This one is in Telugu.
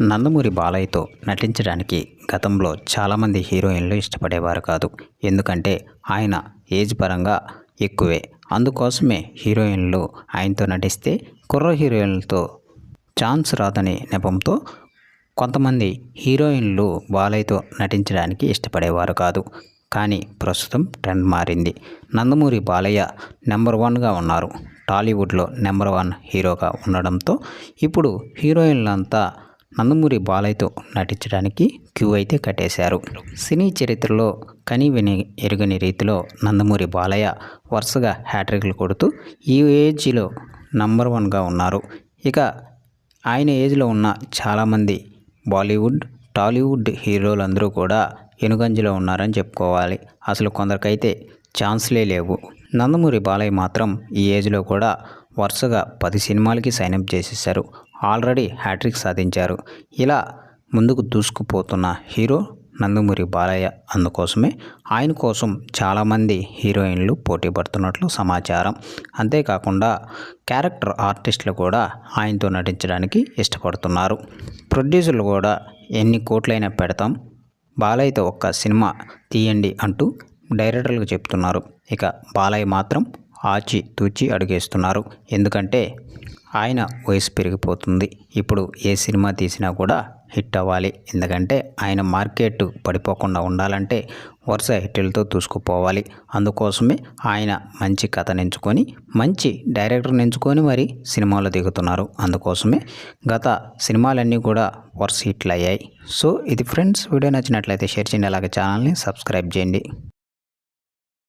నందమూరి బాలయ్యతో నటించడానికి గతంలో చాలామంది హీరోయిన్లు ఇష్టపడేవారు కాదు. ఎందుకంటే ఆయన ఏజ్ పరంగా ఎక్కువే. అందుకోసమే హీరోయిన్లు ఆయనతో నటిస్తే కుర్ర హీరోయిన్లతో ఛాన్స్ రాదని నెపంతో కొంతమంది హీరోయిన్లు బాలయ్యతో నటించడానికి ఇష్టపడేవారు కాదు. కానీ ప్రస్తుతం ట్రెండ్ మారింది. నందమూరి బాలయ్య నెంబర్ వన్గా ఉన్నారు. టాలీవుడ్లో నెంబర్ వన్ హీరోగా ఉండడంతో ఇప్పుడు హీరోయిన్లంతా నందమూరి బాలయ్యతో నటించడానికి క్యూ అయితే కట్టేశారు. సినీ చరిత్రలో కని విని ఎరుగని రీతిలో నందమూరి బాలయ్య వరుసగా హ్యాట్రిక్లు కొడుతూ ఈ ఏజ్లో నంబర్ వన్గా ఉన్నారు. ఇక ఆయన ఏజ్లో ఉన్న చాలామంది బాలీవుడ్ టాలీవుడ్ హీరోలందరూ కూడా ఎనుగంజిలో ఉన్నారని చెప్పుకోవాలి. అసలు కొందరికైతే ఛాన్స్లే లేవు. నందమూరి బాలయ్య మాత్రం ఈ ఏజ్లో కూడా వరుసగా పది సినిమాలకి సైన్అప్ చేసేసారు ఆల్రెడీ హ్యాట్రిక్ సాధించారు. ఇలా ముందుకు దూసుకుపోతున్న హీరో నందమూరి బాలయ్య అందుకోసమే ఆయన కోసం చాలామంది హీరోయిన్లు పోటీ పడుతున్నట్లు సమాచారం. అంతేకాకుండా క్యారెక్టర్ ఆర్టిస్టులు కూడా ఆయనతో నటించడానికి ఇష్టపడుతున్నారు. ప్రొడ్యూసర్లు కూడా ఎన్ని కోట్లైనా పెడతాం బాలయ్యతో ఒక్క సినిమా తీయండి అంటూ డైరెక్టర్లకు చెప్తున్నారు. ఇక బాలయ్య మాత్రం ఆచి తూచి అడిగేస్తున్నారు. ఎందుకంటే ఆయన వయసు పెరిగిపోతుంది. ఇప్పుడు ఏ సినిమా తీసినా కూడా హిట్ అవ్వాలి. ఎందుకంటే ఆయన మార్కెట్ పడిపోకుండా ఉండాలంటే వరుస హిట్లతో దూసుకుపోవాలి. అందుకోసమే ఆయన మంచి కథను ఎంచుకొని మంచి డైరెక్టర్ని ఎంచుకొని మరి సినిమాలు దిగుతున్నారు. అందుకోసమే గత సినిమాలన్నీ కూడా వరుస హిట్లు అయ్యాయి. సో ఇది ఫ్రెండ్స్ వీడియో నచ్చినట్లయితే షేర్ చేయండి. అలాగే ఛానల్ని సబ్స్క్రైబ్ చేయండి.